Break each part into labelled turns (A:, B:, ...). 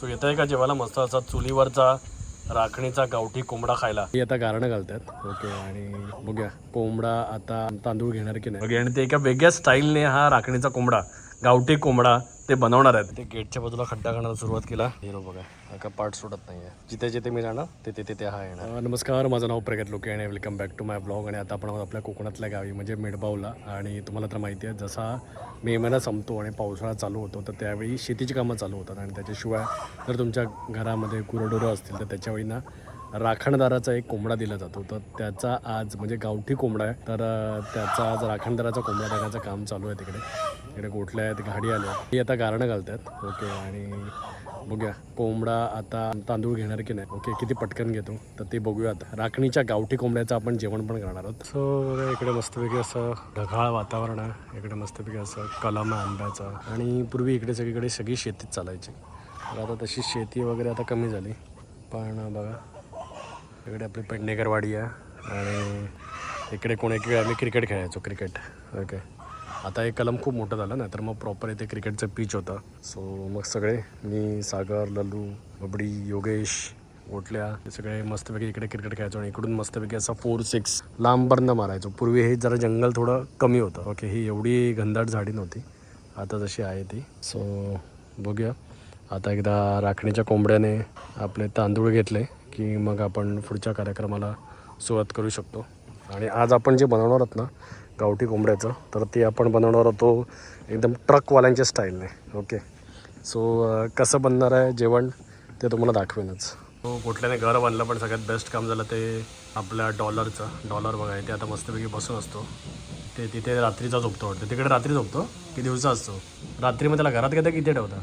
A: So येत आहे का जेवायला मस्त असा चुलीवरचा राखणीचा गावठी कोंबडा खायला. ही आता गारणं घालतात. ओके आणि बघूया कोंबडा आता तांदूळ घेणार की नाही? आणि ते एका वेगळ्या स्टाईलने हा राखणीचा कोंबडा. गावठी कोंबडा ते बनवणार आहेत. ते गेटच्या बाजूला खड्डा करण्याला सुरुवात केला. हिरो बघा हा का पार्ट सोडत नाहीये. जिथे जिथे मी जाणार तिथे तिथे हा येणार. नमस्कार माझं नाव प्रगत लोके आणि welcome back to my blog आणि आता आपण आपल्या कोकणातल्या गावी म्हणजे मेडबावला आणि तुम्हाला तर माहिती आहे जसा मे महिना संपतो आणि पावसाळा चालू होतो तर त्यावेळी शेतीची कामं चालू होतात. आणि त्याच्याशिवाय जर तुमच्या घरामध्ये गुरंढोरं असतील तर त्याच्यावेळी ना राखणदाराचा एक कोंबडा दिला जातो. तर त्याचा आज म्हणजे गावठी कोंबडा आहे. तर त्याचा आज राखणदाराचा कोंबडा टाकायचं काम चालू आहे तिकडे. इकडे गोठल्या आहेत? गाडी आल्या ती आता गारणं घालतात. ओके आणि बघूया. कोंबडा आता तांदूळ घेणार की नाही? ओके किती पटकन घेतो? तर ते बघूया आता राखणीच्या गावठी कोंबड्याचं आपण जेवण पण करणार आहोत. सो बघा इकडे मस्तपैकी असं ढगाळ वातावरण आहे. इकडे मस्तपैकी असं कलम आहे आंब्याचा. आणि पूर्वी इकडे सगळीकडे सगळी शेतीच चालायची. तर आता तशी शेती वगैरे आता कमी झाली. पण बघा इकडे आपली पेडणेकरवाडी आहे. आणि इकडे कोण एक वेळ आम्ही क्रिकेट खेळायचो क्रिकेट ओके आता हे कलम खूप मोठं झालं ना तर मग प्रॉपर इथे क्रिकेटचं पिच होतं. सो मग सगळे मी सागर लल्लू बबडी योगेश गोटल्या हे सगळे मस्तपैकी इकडे क्रिकेट खेळायचो आणि इकडून मस्तपैकी असा फोर सिक्स लांबपर्यंत मारायचो. पूर्वी हे जरा जंगल थोडं कमी होतं. ओके ही एवढी घनदाट झाडी नव्हती. आता जशी आहे ती. सो बघूया. आता एकदा राखणीच्या कोंबड्याने आपले तांदूळ घेतले. की मग आपण पुढच्या कार्यक्रमाला सुरुवात करू शकतो. आणि आज आपण जे बनवणार आहोत ना गावठी कोंबड्याचं तर ते आपण बनवणार होतो एकदम ट्रकवाल्यांच्या स्टाईलने ओके सो कसं बनणार आहे जेवण ते तुम्हाला दाखवेनच. तो कुठल्याने घर बांधलं पण सगळ्यात बेस्ट काम झालं ते आपल्या डॉलरचं डॉलर बघा ते आता मस्तपैकी बसून असतो. ते तिथे रात्रीचा झोपतो वाटतं. तिकडे रात्री झोपतो? की दिवसा असतो? रात्री मग त्याला घरात घेता किती ठेवता?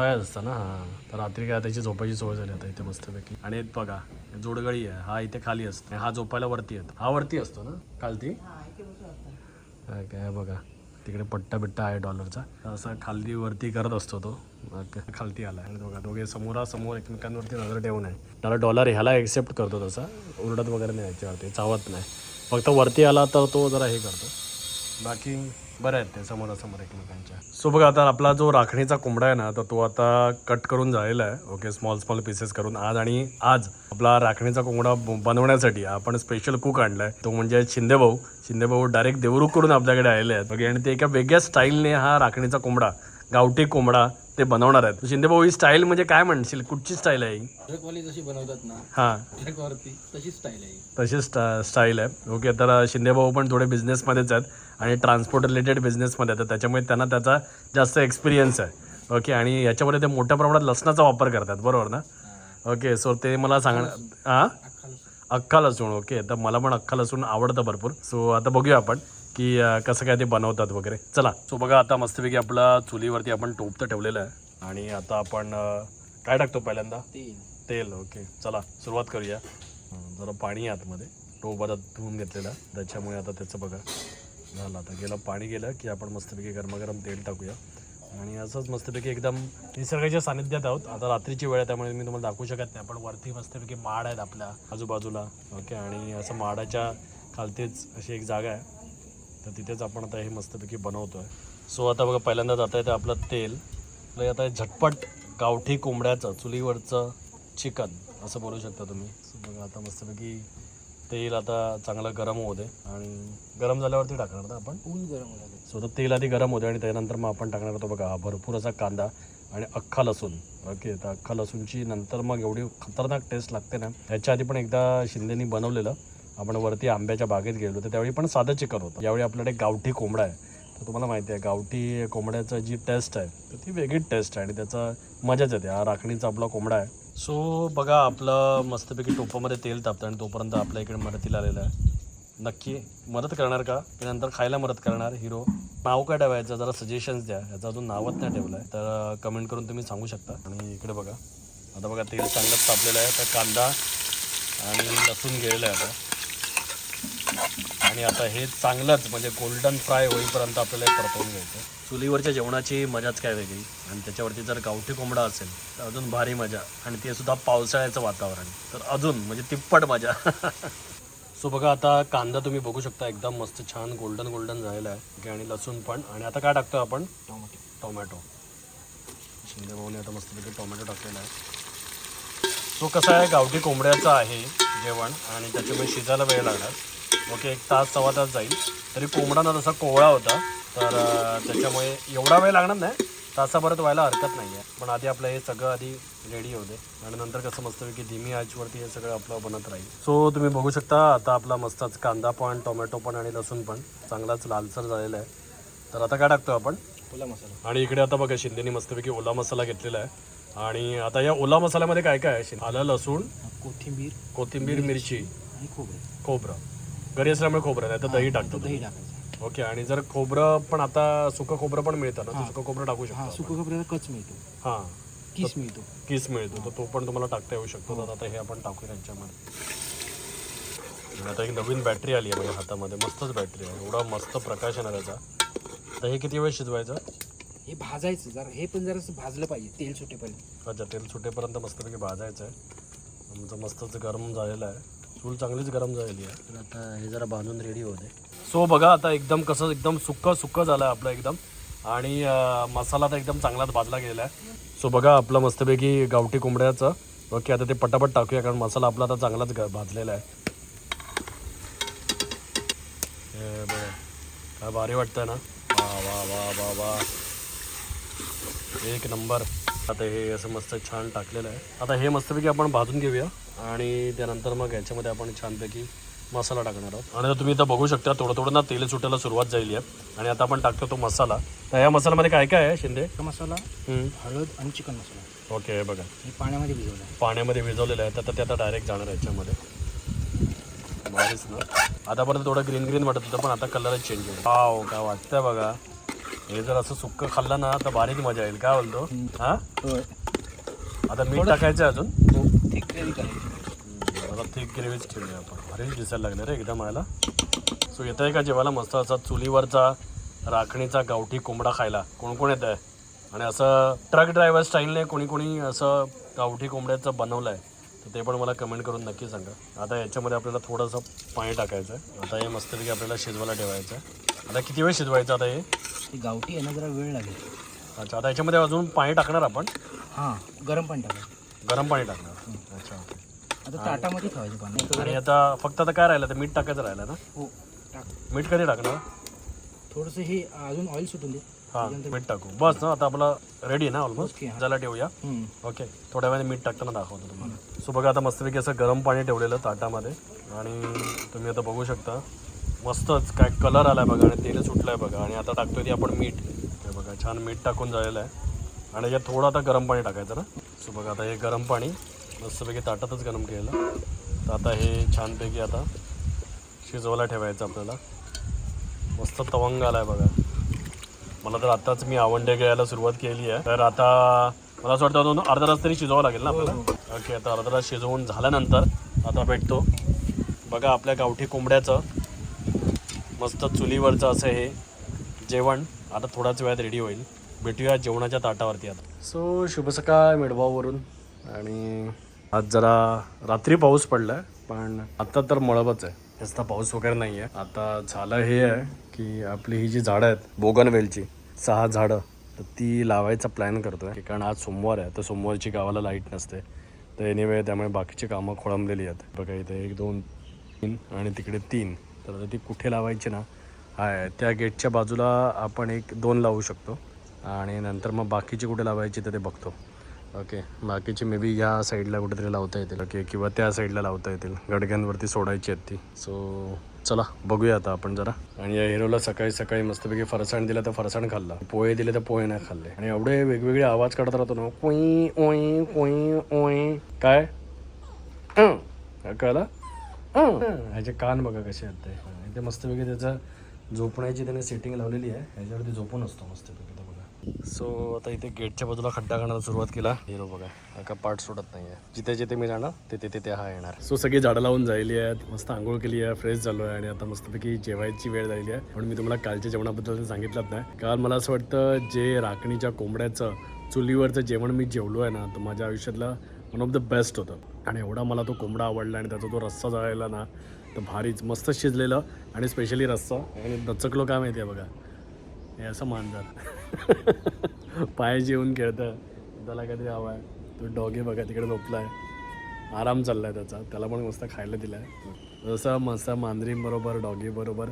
A: थंय असतं ना हां. तर रात्री काय त्याची झोपायची सोय झाली आता इथे मस्तपैकी. आणि एक बघा जोडगळी आहे हा इथे खाली असतो. हा झोपायला वरती येतो. हा वरती असतो ना खालती? हा काय बघा तिकडे पट्टा बिट्टा आहे डॉलरचा. असा खाली वरती करत असतो तो. खालती आला आणि बघा दोघे समोरासमोर एकमेकांवरती नजर ठेवून आहे. त्याला डॉलर ह्याला एक्सेप्ट करतो तसा. उलटत वगैरे नाही याच्यावरती चावत नाही. फक्त वरती आला तर तो जरा हे करतो. बाकी बरं आहेत ते समोरासमोर एकमेकांच्या. सो बघा आता आपला जो राखणीचा कोंबडा आहे ना तर तो आता कट करून झालेला आहे. ओके स्मॉल स्मॉल पीसेस करून आज आणि आज आपला राखणीचा कोंबडा बनवण्यासाठी आपण स्पेशल कुक आणलाय. तो म्हणजे शिंदे भाऊ. शिंदे भाऊ डायरेक्ट देवरुख करून आपल्याकडे आलेले आहेत. ओके आणि ते एका वेगळ्या स्टाईलने हा राखणीचा कोंबडा गावठी कोंबडा ते बनवणार आहेत. शिंदे भाऊ ही स्टाईल म्हणजे काय म्हणशील? कुठची स्टाईल आहे ही?
B: ट्रकवाली जशी बनवतात ना
A: हां.
B: ट्रकवरती तशी स्टाईल आहे
A: तशी स्टा स्टाईल आहे. ओके तर शिंदेभाऊ पण थोडे बिझनेसमध्येच आहेत. आणि ट्रान्सपोर्ट रिलेटेड बिझनेसमध्ये तर त्याच्यामुळे त्यांना त्याचा जास्त एक्सपिरियन्स आहे. ओके आणि याच्यामध्ये ते मोठ्या प्रमाणात लसणाचा वापर करतात. बरोबर ना? ओके सो ते मला सांगणार हां
B: अख्खा लसूण.
A: ओके तर मला पण अख्खा लसूण आवडतं भरपूर. सो आता बघूया आपण की कसं काय ते बनवतात वगैरे. चला. सो बघा आता मस्तपैकी आपला चुलीवरती आपण टोप तर ठेवलेलं आहे. आणि आता आपण काय टाकतो पहिल्यांदा?
B: तीन
A: तेल. ओके चला सुरुवात करूया. जरा पाणी आहे आतमध्ये. टोप आता धुवून घेतलेला. त्याच्यामुळे आता त्याचं बघा. झालं. आता गेलं पाणी गेलं की आपण मस्तपैकी गरमागरम तेल टाकूया. आणि असंच मस्तपैकी एकदम निसर्गाच्या सानिध्यात आहोत. आता रात्रीची वेळ आहे त्यामुळे मी तुम्हाला दाखवू शकत नाही. पण वरती मस्तपैकी माड आहेत आपल्या आजूबाजूला. ओके? आणि असं माडाच्या खालतीच अशी एक जागा आहे. तर तिथेच आपण आता हे मस्तपैकी बनवतो आहे सो आता बघा पहिल्यांदा जाता येतं आपलं तेल. आपलं आता हे झटपट गावठी कोंबड्याचं चुलीवरचं चिकन असं बोलू शकता तुम्ही. सो बघा आता मस्तपैकी तेल आता चांगलं गरम होऊ दे. आणि गरम झाल्यावरती टाकणार ना आपण?
B: ऊन गरम
A: सो तर तेल आधी गरम होते आणि त्यानंतर मग आपण टाकणार होतो बघा हा भरपूर असा कांदा आणि अख्खा लसूण. ओके तर अख्खा लसूणची नंतर मग एवढी खतरनाक टेस्ट लागते ना. ह्याच्या आधी पण एकदा शिंदेनी बनवलेलं. आपण वरती आंब्याच्या बागेत गेलो होतो त्यावेळी पण साधं चिकन होतं. यावेळी आपल्याकडे गावठी कोंबडा आहे. तर तुम्हाला माहिती आहे गावठी कोंबड्याचं जी टेस्ट आहे तर ती वेगळीच टेस्ट आहे आणि त्याचा मजाच येते. हा राखणीचा आपला कोंबडा आहे. सो बघा आपलं मस्तपैकी टोपामध्ये तेल तापतं आणि तोपर्यंत आपल्या इकडे मदतीला आलेलं आहे. नक्की मदत करणार का? की नंतर खायला मदत करणार हिरो. नाव काय ठेवायचं? जरा सजेशन्स द्या. याचं अजून नावच नाही ठेवलं आहे तर कमेंट करून तुम्ही सांगू शकता. आणि इकडे बघा. आता बघा तेल चांगलंच तापलेलं आहे. तर कांदा आणि लसूण गेलेलं आहे आता. आणि आता हे चांगलंच म्हणजे गोल्डन फ्राय होईपर्यंत आपल्याला हे परतवून घ्यायचं. चुलीवरच्या जेवणाची मजाच काय वेगळी. आणि त्याच्यावरती जर गावठी कोंबडा असेल तर अजून भारी मजा. आणि ते सुद्धा पावसाळ्याचं वातावरण. तर अजून म्हणजे तिप्पट मजा. सो बघा आता कांदा तुम्ही बघू शकता एकदम मस्त छान गोल्डन गोल्डन झालेला आहे. आणि लसूण पण. आणि आता काय टाकतो आपण?
B: टोमॅटो.
A: टोमॅटो. शिंदे भाऊने आता मस्तपैकी टोमॅटो टाकलेला आहे. तो कसा आहे गावठी कोंबड्याचा आहे जेवण आणि त्याच्यामुळे शिजायला वेळ लागणार. ओके एक तास सव्वा तास जाईल. तरी कोंबडा ना तसा कोवळा होता. तर त्याच्यामुळे एवढा वेळ लागणार नाही. तासाभरात व्हायला हरकत नाही आहे पण आधी आपलं हे सगळं आधी रेडी होते आणि नंतर कसं मस्तपैकी धीमी आचवरती हे सगळं आपलं बनत राहील. सो तुम्ही बघू शकता आता आपला मस्तच कांदा पण टोमॅटो पण आणि लसूण पण चांगलाच लालसर झालेला आहे. तर आता काय टाकतो आपण?
B: ओला मसाला.
A: आणि इकडे आता बघा शिंदेनी मस्तपैकी ओला मसाला घेतलेला आहे. आणि आता या ओला मसाल्यामध्ये काय काय आहे? आलं लसूण
B: कोथिंबीर
A: कोथिंबीर मिरची
B: खोबरं.
A: खोबरं. घरी असल्यामुळे खोबरं नाही तर दही टाकतो
B: दही टाकायचं.
A: ओके आणि जर खोबरं पण आता सुकं खोबरं पण मिळतं ना तर सुकं खोबरं टाकू
B: हा
A: शकतो
B: सुका खोबऱ्याला कच मिळतो.
A: हां.
B: किस मिळतो.
A: किस मिळतो तर तो पण तुम्हाला टाकता येऊ शकतो. तर आता हे आपण टाकूया त्यांच्यामध्ये. आता एक नवीन बॅटरी आली आहे माझ्या हातामध्ये मस्तच बॅटरी आहे. एवढा मस्त प्रकाश आहे ना त्याचा. तर हे किती वेळ शिजवायचं?
B: हे भाजायचं जरा हे पण जरासं भाजलं पाहिजे तेल सुटेपर्यंत.
A: अच्छा तेल सुटेपर्यंत मस्तपैकी भाजायचं आहे. आमचं मस्तच गरम झालेलं आहे. चूल चांगलीच गरम झालेली आहे. तर आता हे जरा बांधून रेडी होते सो बघा आता एकदम कसं एकदम सुक्कं सुक्कं झालं आहे आपलं एकदम. आणि मसाला तर एकदम चांगलाच भाजला गेला आहे सो बघा आपलं मस्तपैकी गावठी कोंबड्याचं. ओके आता ते पटापट टाकूया कारण मसाला आपला आता चांगलाच भाजलेला आहे. बघा काय भारी वाटतंय ना? वा वा वा वा वा. एक नंबर. आता हे असं मस्त छान टाकलेलं आहे. आता हे मस्तपैकी आपण भाजून घेऊया. आणि त्यानंतर मग याच्यामध्ये आपण छानपैकी मसाला टाकणार आहोत. आणि तुम्ही इथं बघू शकता थोडं थोडं ना तेल सुटायला सुरुवात झाली आहे. आणि आता आपण टाकतो तो मसाला. तर या मसाल्यामध्ये काय काय आहे शिंदे?
B: हा मसाला. हळद आणि चिकन मसाला.
A: ओके हे बघा.
B: हे पाण्यामध्ये भिजवलं आहे.
A: पाण्यामध्ये विजवलेलं आहे. तर ते आता डायरेक्ट जाणार आहे याच्यामध्ये. भारीच ना. आतापर्यंत थोडं ग्रीन ग्रीन वाटत होतं पण आता कलरच चेंज होईल. वाव काय वाटतंय बघा. हे जर असं सुक्क खाल्लं ना तर भारीच मजा येईल. काय बोलतो? हा? आता मीठ टाकायचं आहे अजून.
B: थिक ग्रेव्ही करायची.
A: आता थिक ग्रेव्हीच ठेवली आपण. भारीच दिसायला लागले रे एकदम मला सो येत आहे का जेवायला? मस्त असा चुलीवरचा राखणीचा गावठी कोंबडा खायला. कोण कोण येत आहे आणि असं ट्रक ड्रायव्हर स्टाईलने कोणी कोणी असं गावठी कोंबड्याचं बनवलं आहे तर ते पण मला कमेंट करून नक्की सांगा. आता याच्यामध्ये आपल्याला थोडंसं पाणी टाकायचं आहे आता हे मस्तपैकी आपल्याला शिजवायला ठेवायचं आहे आता किती वेळ शिजवायचं आता हे?
B: गावठी आहे ना जरा वेळ लागेल.
A: अच्छा आता याच्यामध्ये अजून पाणी टाकणार आपण?
B: हां गरम पाणी टाकायचं
A: गरम पाणी टाकणार. अच्छा
B: आता ताटामध्ये ठेवायचं पाणी.
A: आणि आता फक्त आता काय राहिलं? तर मीठ टाकायचं राहिलं ना
B: हो टाक.
A: मीठ कधी टाकणार?
B: थोडंसं हे अजून ऑइल सुटून दे.
A: हां मीठ टाकू. बस ना आता आपला रेडी आहे ना ऑलमोस्ट
B: हां.
A: झाला ठेवूया.
B: हम्म.
A: ओके थोड्या वेळाने मीठ टाकताना दाखवतो तुम्हाला. सो बघा आता मस्तपैकी असं गरम पाणी ठेवलेलं ताटामध्ये. आणि तुम्ही आता बघू शकता मस्तच काय कलर आलाय बघा आणि तेल सुटलं आहे बघा. आणि आता टाकतोय ते आपण मीठ. हे बघा छान मीठ टाकून झालेलं आहे. आणि यात थोडं आता गरम पाणी टाकायचं ना. सो बघा आता हे गरम पाणी मस्तपैकी ताटातच गरम केलेलं. तर आता हे छानपैकी आता शिजवायला ठेवायचं आपल्याला. मस्त तवंग आला आहे बघा. मला तर आत्ताच मी आवंडे घ्यायला सुरुवात केली आहे. तर आता मला असं वाटतं अर्धा तास तरी शिजवावं लागेल ना आपल्याला? ओके आता अर्धा तास शिजवून झाल्यानंतर आता भेटतो. बघा आपल्या गावठी कोंबड्याचं मस्त चुलीवरचं असं हे जेवण आता थोड्याच वेळात रेडी होईल. भेटूया जेवणाच्या ताटावरती आता. सो शुभ सकाळ मेडभाववरून आणि आज जरा रात्री पाऊस पडला आहे पण आता तर मळबच आहे. जास्त पाऊस वगैरे नाही आहे आता झालं हे आहे की आपली ही जी झाडं आहेत बोगनवेलची सहा झाडं तर ती लावायचा प्लॅन करतो आहे कारण आज सोमवार आहे तर सोमवारची गावाला लाइट नसते. तर एनिवे त्यामुळे बाकीची कामं खोळंबलेली आहेत. बघा इथे एक दोन तीन आणि तिकडे तीन. तर ती कुठे लावायची ना? हाय त्या गेटच्या बाजूला आपण एक दोन लावू शकतो. आणि नंतर मग बाकीची कुठे लावायची तर ते बघतो. ओके बाकीची मे बी ह्या साईडला कुठेतरी लावता येतील. ओके किंवा त्या साईडला लावता येतील. गडग्यांवरती सोडायची आहेत ती. सो चला बघूया आता आपण जरा. आणि या हिरोला सकाळी सकाळी मस्तपैकी फरसाण दिलं तर फरसाण खाल्ला. पोहे दिले तर पोहे नाही खाल्ले. आणि एवढे वेगवेगळे आवाज काढत राहतो ना. कोई ओई कोई ओई. काय? कळलं? ह्याचे कान बघा कसे आहेत ते. मस्तपैकी त्याचं झोपण्याची त्याने सेटिंग लावलेली आहे. ह्याच्यावरती झोपून असतो मस्तपैकी बघा. सो आता इथे गेटच्या बाजूला खड्डा खाण्याला सुरुवात केला. हिरो बघा हा का पार्ट सोडत नाही आहे जिथे जिथे मी जाणार तिथे तिथे हा येणार. सो सगळी झाडं लावून जायली आहेत. मस्त आंघोळ केली आहे फ्रेश झालो आहे आणि आता मस्तपैकी जेवायची वेळ झालेली आहे. म्हणून मी तुम्हाला कालच्या जेवणाबद्दल सांगितलंच नाही. काल मला असं वाटतं जे राखणीच्या कोंबड्याचं चुलीवरचं जेवण मी जेवलो आहे ना तर माझ्या आयुष्यातलं वन ऑफ द बेस्ट होतं. आणि एवढा मला तो कोंबडा आवडला आणि त्याचा तो रस्सा जळायला ना तर भारीच मस्त शिजलेलं आणि स्पेशली रस्सा. आणि दचकलो काय माहिती आहे बघा. हे असं मांजर. पाय जेवून खेळतं त्याला काहीतरी हवा आहे तो डॉगी बघा तिकडे झोपला आहे आराम चालला आहे त्याचा. त्याला पण मस्त खायला दिला आहे जसं मस्त मांजरींबरोबर डॉगीबरोबर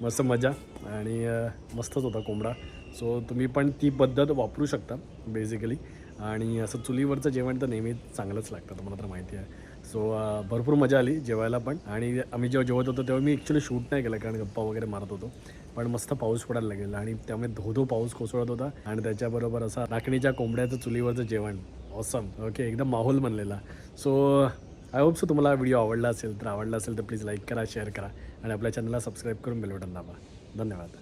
A: मस्त मजा. आणि मस्तच होता कोंबडा. सो तुम्ही पण ती पद्धत वापरू शकता बेसिकली आणि असं चुलीवरचं जेवण तर नेहमी चांगलंच लागतं तुम्हाला तर माहिती आहे. सो भरपूर मजा आली जेवायला पण. आणि आम्ही जेव्हा जेवत होतो तेव्हा मी ॲक्च्युली शूट नाही केलं कारण गप्पा वगैरे मारत होतो. पण मस्त पाऊस पडायला लागेल आणि त्यामुळे धो धो पाऊस कोसळत होता आणि त्याच्याबरोबर असा राखणीच्या कोंबड्याचं चुलीवरचं जेवण. ऑसम ओके एकदम माहोल बनलेला. सो आय होप सो तुम्हाला व्हिडिओ आवडला असेल तर आवडला असेल तर प्लीज लाईक करा शेअर करा आणि आपल्या चॅनलला सबस्क्राईब करून बेल बटन दाबा. धन्यवाद.